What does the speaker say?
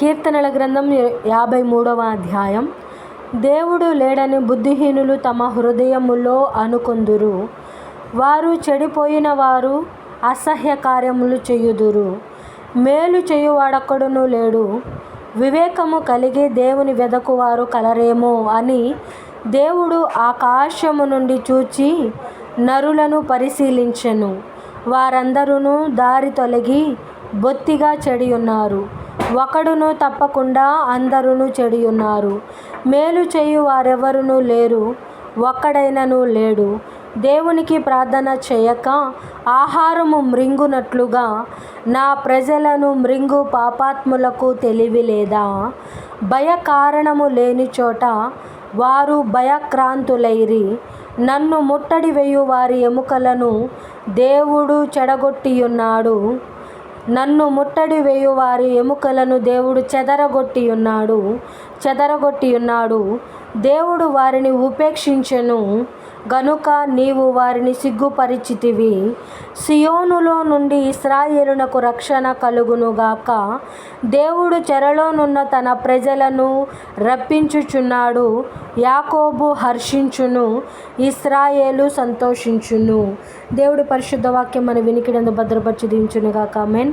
కీర్తనల గ్రంథం యాభై మూడవ అధ్యాయం. దేవుడు లేడని బుద్ధిహీనులు తమ హృదయములో అనుకొందురు. వారు చెడిపోయిన వారు అసహ్య కార్యములు చేయుదురు. మేలు చేయువాడొక్కడును లేడు. వివేకము కలిగి దేవుని వెదకువారు కలరేమో అని దేవుడు ఆకాశము నుండి చూచి నరులను పరిశీలించెను. వారందరూ దారి తొలగి బొత్తిగా చెడియున్నారు. ఒకడును తప్పకుండా అందరును చెడియున్నారు. మేలు చేయు వారెవరునూ లేరు ఒక్కడైనను లేడు. దేవునికి ప్రార్థన చేయక ఆహారము మృంగునట్లుగా నా ప్రజలను మృంగు పాపాత్ములకు తెలివి లేదా భయ కారణము లేని చోట వారు భయక్రాంతులైరి. నన్ను ముట్టడి వేయు వారి ఎముకలను దేవుడు చెడగొట్టియున్నాడు. నన్ను ముట్టడి వేయువారి ఎముకలను దేవుడు చెదరగొట్టియున్నాడు. ఉన్నాడు దేవుడు వారిని ఉపేక్షించెను. గనుక నీవు వారిని సిగ్గుపరిచితివి. సియోనులో నుండి ఇస్రాయేలునకు రక్షణ కలుగునుగాక దేవుడు చెరలోనున్న తన ప్రజలను రప్పించుచున్నాడు. యాకోబు హర్షించును ఇస్రాయేలు సంతోషించును. దేవుడి పరిశుద్ధ వాక్యం మన వినికిడందు భద్రపరిచి దించునుగాక మెన్